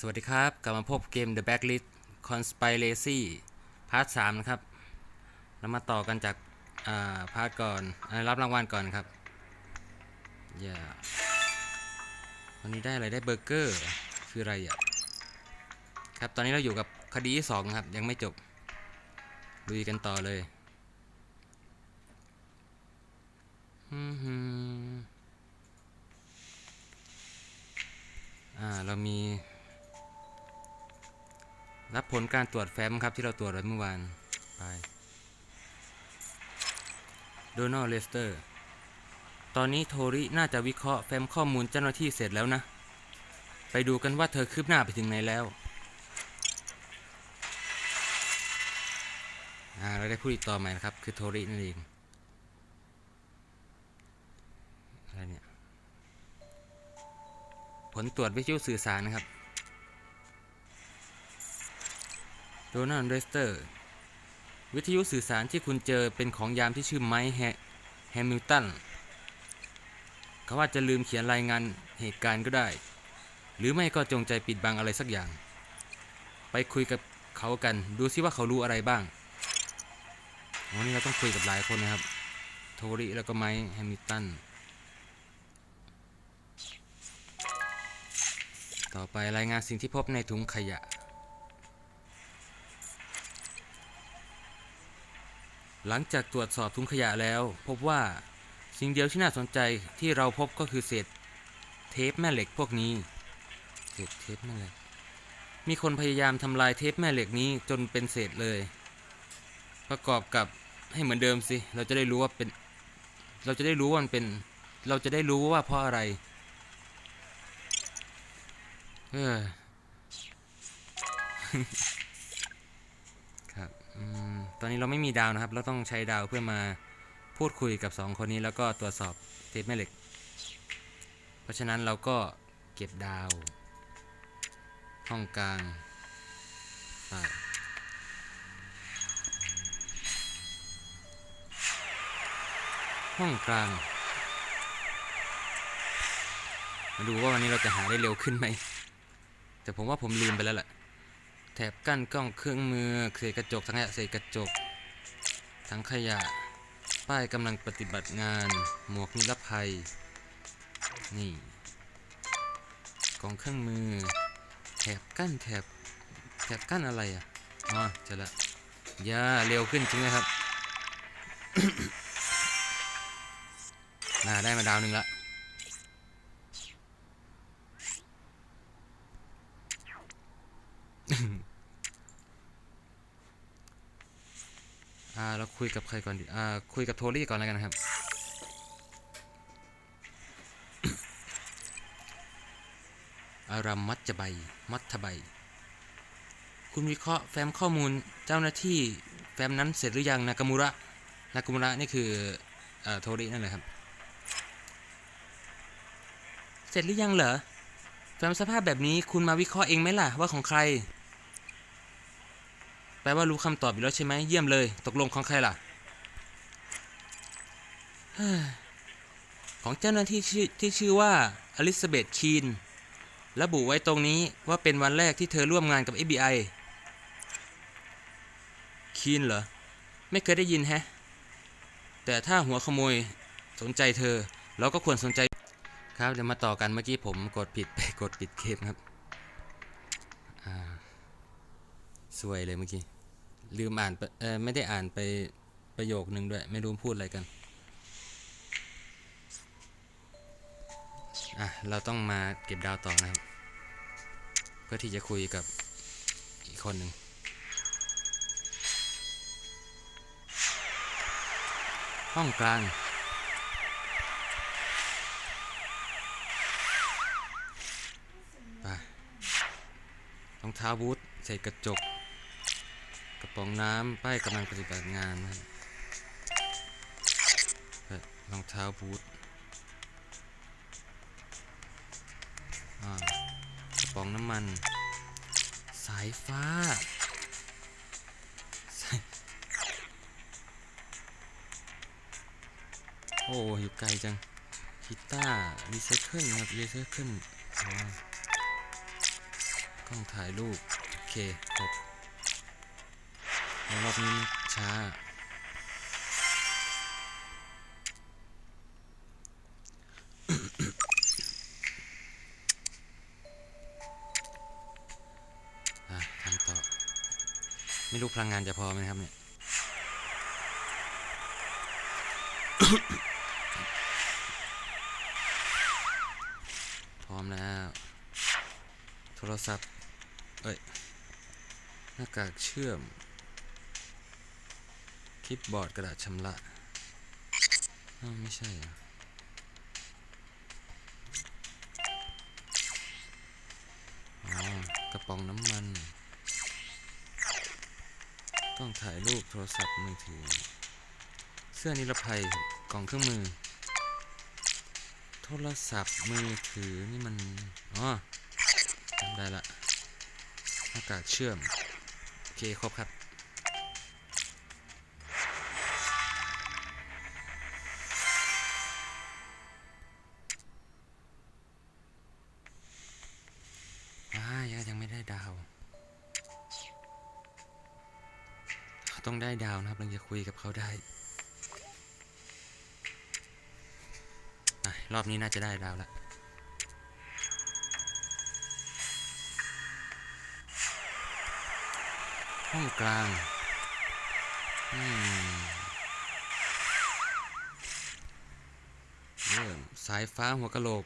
สวัสดีครับ กลับมาพบเกม The Backlist Conspiracy พาร์ท3นะครับ เรามาต่อกันจากอ่าพาร์ทก่อนอรับรางวัลก่อนครับอย่าวันนี้ได้อะไรได้เบอร์เกอร์ คืออะไรอะ ครับ ตอนนี้เราอยู่กับคดีที่2ครับ ยังไม่จบลุยกันต่อเลยฮึมอ่า เรามี รับผลการตรวจแฟ้มครับที่เราตรวจไว้เมื่อวาน ไปโดนัลเลสเตอร์ ตอนนี้โทริน่าจะวิเคราะห์แฟ้มข้อมูลเจ้าหน้าที่เสร็จแล้วนะ ไปดูกันว่าเธอคืบหน้าไปถึงไหนแล้วเราได้ผู้ติดต่อใหม่นะครับ คือโทรินั่นเองอะไรเนี่ย ผลตรวจวิทยุสื่อสารนะครับ ดนัลด์เรสเตอร์ วิทยุสื่อสารที่คุณเจอเป็นของยามที่ชื่อไมค์แฮแฮมิลตันเขาว่าจะลืมเขียนรายงานเหตุการณ์ก็ได้ หรือไม่ก็จงใจปิดบังอะไรสักอย่าง ไปคุยกับเขากัน ดูซิว่าเขารู้อะไรบ้างวันนี้เราต้องคุยกับหลายคนนะครับ โทริแล้วก็ไมค์แฮมิลตัน ต่อไปรายงานสิ่งที่พบในถุงขยะ หลังจากตรวจสอบถุงขยะแล้ว พบว่าสิ่งเดียวที่น่าสนใจที่เราพบก็คือเศษเทปแม่เหล็กพวกนี้ เศษเทปแม่เหล็ก มีคนพยายามทำลายเทปแม่เหล็กนี้จนเป็นเศษเลย ประกอบกับให้เหมือนเดิมสิ เราจะได้รู้ว่าเป็น เราจะได้รู้ว่ามันเป็น เราจะได้รู้ว่าเพราะอะไร เออ ตอนนี้เราไม่มีดาวนะครับ เราต้องใช้ดาวเพื่อมาพูดคุยกับสองคนนี้แล้วก็ตรวจสอบเทปแม่เหล็ก เพราะฉะนั้นเราก็เก็บดาว ห้องกลางไปห้องกลาง มาดูว่าวันนี้เราจะหาได้เร็วขึ้นไหม แต่ผมว่าผมลืมไปแล้วแหละ แถบกั้นกล้องเครื่องมือเศษกระจกทั้งขยะเศษกระจกทั้งขยะ ป้ายกำลังปฏิบัติงาน หมวกนิรภัย นี่กล่องเครื่องมือ แถบกั้นแถบแถบกั้นอะไรอะอ๋อเจอละย่าเร็วขึ้นจริงไหมครับน่าได้มาดาวหนึ่งละ อ่าเราคุยกับใครก่อนดีอ่าคุยกับโทรี่ก่อนแล้วกันนะครับอารัมมัจจใบมัททใบ คุณวิเคราะห์แฟ้มข้อมูลเจ้าหน้าที่แฟ้มนั้นเสร็จหรือยังนากามุระนากามุระนี่คืออ่าโทรินั่นแหละครับ เสร็จหรือยังเหรอแฟ้มสภาพแบบนี้คุณมาวิเคราะห์เองไหมล่ะว่าของใคร ลว่ารู้คำตอบอยู่แล้วใช่ไหมเยี่ยมเลย ตกลงของใครล่ะของเจ้าหน้าที่ที่ชื่อว่าอลิซาเบธคีนระบุไว้ตรงนี้ว่าเป็นวันแรกที่เธอร่วมงานกับ FBI คีนเหรอ ไม่เคยได้ยินแฮะ แต่ถ้าหัวขโมยสนใจเธอ เราก็ควรสนใจครับเดี๋ยวมาต่อกันเมื่อกี้ผมกดผิดไปกดปิดเกมครับอ่าสวยเลยเมื่อกี้ ลืมอ่านไปเออไม่ได้อ่านไปประโยคนึงด้วย ไม่รู้พูดอะไรกัน อะ เราต้องมาเก็บดาวต่อนะครับ เพื่อที่จะคุยกับอีกคนหนึ่งห้องกลางไปรองเท้าบูทใส่กระจก กระป๋องน้ำป้ายกำลังปฏิบัติงานนะครับเอ่อรองเท้าบูทอ่ากระป๋องน้ำมัน สายฟ้าโอ้อยู่ไกลจังกีตาร์รีไซเคิลครับรีไซเคิลกล้องถ่ายรูป โอเคครบ รอบนี้มันช้า ทำต่อ ไม่รู้พลังงานจะพอไหมครับเนี่ยพร้อมแล้ว โทรศัพท์ เอ้ย หน้ากากเชื่อม คลิปบอร์ดกระดาษชำระไม่ใช่อ๋อกระป๋องน้ำมัน ต้องถ่ายรูปโทรศัพท์มือถือ เสื้อนิรภัยกล่องเครื่องมือ โทรศัพท์มือถือนี่มันอ๋อจำได้ละหน้ากากเชื่อม โอเค ครบครับ ต้องได้ดาวนะครับถึงจะคุยกับเขาได้รอบนี้น่าจะได้ดาวล้วห้องกลาง อืมเริ่มสายฟ้าหัวกะโหลก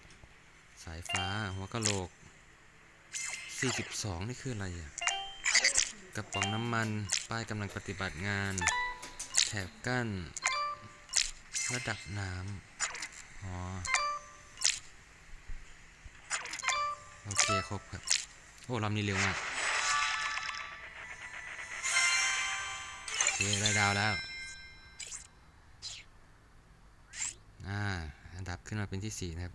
สายฟ้าหัวกะโหลก 42 นี่คืออะไรอะ กระป๋องน้ำมัน ป้ายกำลังปฏิบัติงาน แถบกั้น ระดับน้ำ อ๋อ โอเค ครบครับ โอ้ลำนี้เร็วมาก โอเค ได้ดาวแล้ว อ่า อันดับขึ้นมาเป็นที่ 4 นะครับ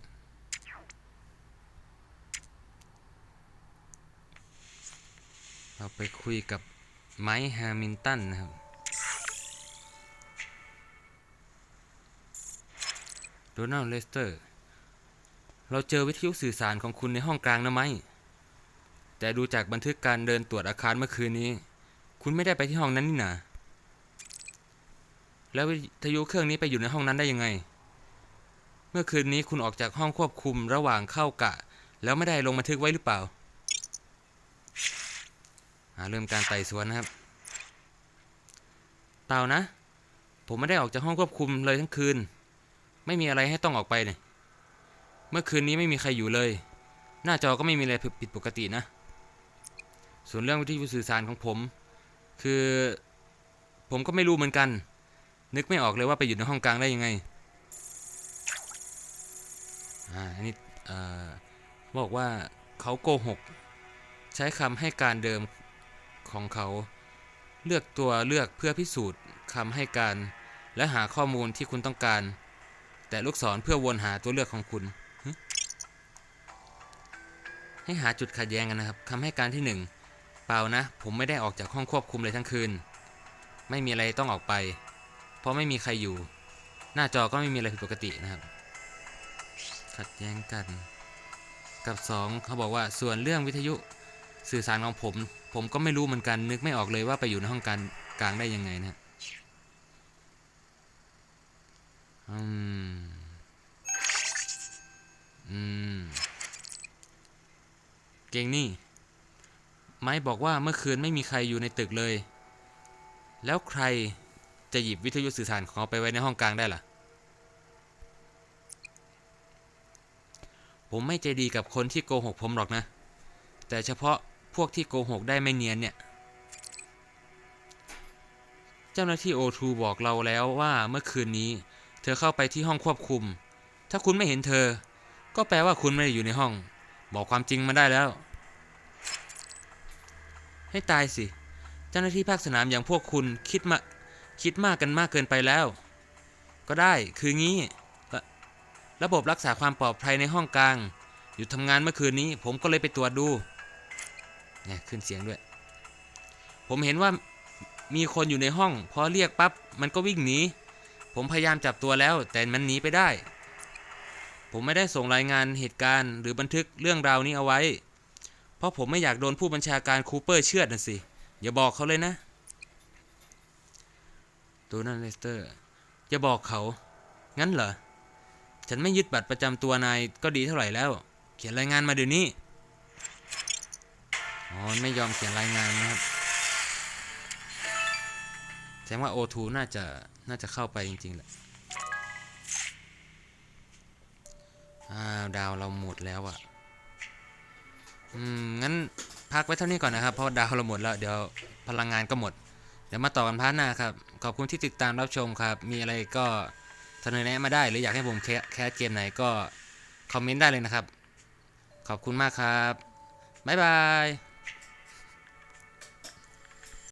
เราไปคุยกับไมค์แฮมิลตันนะครับ โดนัลด์เลสเตอร์ เราเจอวิทยุสื่อสารของคุณในห้องกลางนะไหม แต่ดูจากบันทึกการเดินตรวจอาคารเมื่อคืนนี้ คุณไม่ได้ไปที่ห้องนั้นนี่นาแล้ววิทยุเครื่องนี้ไปอยู่ในห้องนั้นได้ยังไง เมื่อคืนนี้คุณออกจากห้องควบคุมระหว่างเข้ากะ แล้วไม่ได้ลงบันทึกไว้หรือเปล่าอ่า เริ่มการไต่สวนนะครับเปล่านะ ผมไม่ได้ออกจากห้องควบคุมเลยทั้งคืน ไม่มีอะไรให้ต้องออกไปเนี่ยเมื่อคืนนี้ไม่มีใครอยู่เลย หน้าจอก็ไม่มีอะไรผิดปกตินะ ส่วนเรื่องวิทยุสื่อสารของผม คือ ผมก็ไม่รู้เหมือนกัน นึกไม่ออกเลยว่าไปอยู่ในห้องกลางได้ยังไงอ่าอันนี้เอ่อบอกว่าเขาโกหก ใช้คำให้การเดิม ของเขา เลือกตัวเลือกเพื่อพิสูจน์คำให้การ และหาข้อมูลที่คุณต้องการ แต่ลูกศรเพื่อวนหาตัวเลือกของคุณ ให้หาจุดขัดแย้งกันนะครับคำให้การที่หนึ่งเปล่านะ ผมไม่ได้ออกจากห้องควบคุมเลยทั้งคืน ไม่มีอะไรต้องออกไป เพราะไม่มีใครอยู่ หน้าจอก็ไม่มีอะไรผิดปกตินะครับ ขัดแย้งกัน กับสองเขาบอกว่าส่วนเรื่องวิทยุ สื่อสารของผม ผมก็ไม่รู้เหมือนกันนึกไม่ออกเลยว่าไปอยู่ในห้องการกลางได้ยังไงนะอืมอืมเก่งนี่ ไม้บอกว่าเมื่อคืนไม่มีใครอยู่ในตึกเลย แล้วใครจะหยิบวิทยุสื่อสารของเขาไปไว้ในห้องกลางได้ล่ะ ผมไม่ใจดีกับคนที่โกหกผมหรอกนะ แต่เฉพาะ พวกที่โกหกได้ไม่เนียนเนี่ย เจ้าหน้าที่โอทูบอกเราแล้วว่าเมื่อคืนนี้ เธอเข้าไปที่ห้องควบคุม ถ้าคุณไม่เห็นเธอ ก็แปลว่าคุณไม่ได้อยู่ในห้อง บอกความจริงมาได้แล้ว ให้ตายสิ เจ้าหน้าที่ภาคสนามอย่างพวกคุณคิดมาคิดมากกันมากเกินไปแล้ว ก็ได้คืองี้ระระบบรักษาความปลอดภัยในห้องกลาง หยุดทำงานเมื่อคืนนี้ ผมก็เลยไปตรวจดู ขึ้นเสียงด้วย ผมเห็นว่ามีคนอยู่ในห้อง พอเรียกปั๊บมันก็วิ่งหนี ผมพยายามจับตัวแล้ว แต่มันหนีไปได้ ผมไม่ได้ส่งรายงานเหตุการณ์หรือบันทึกเรื่องราวนี้เอาไว้ เพราะผมไม่อยากโดนผู้บัญชาการคูเปอร์เชือดนะสิ อย่าบอกเขาเลยนะโดนัลเลสเตอร์อย่าบอกเขา งั้นเหรอ ฉันไม่ยึดบัตรประจำตัวนายก็ดีเท่าไหร่แล้ว เขียนรายงานมาเดี๋ยวนี้ อ๋อไม่ยอมเขียนรายงานนะครับแสดงว่า O2 น่าจะน่าจะเข้าไปจริงๆแหละอ้าวดาวเราหมดแล้วอะอืมงั้นพักไว้เท่านี้ก่อนนะครับ เพราะดาวเราหมดแล้ว เดี๋ยวพลังงานก็หมด เดี๋ยวมาต่อกันพาร์ทหน้าครับ ขอบคุณที่ติดตามรับชมครับ มีอะไรก็เสนอแนะมาได้ หรืออยากให้ผมแคสเกมไหนก็คอมเมนต์ได้เลยนะครับ ขอบคุณมากครับ บ๊ายบาย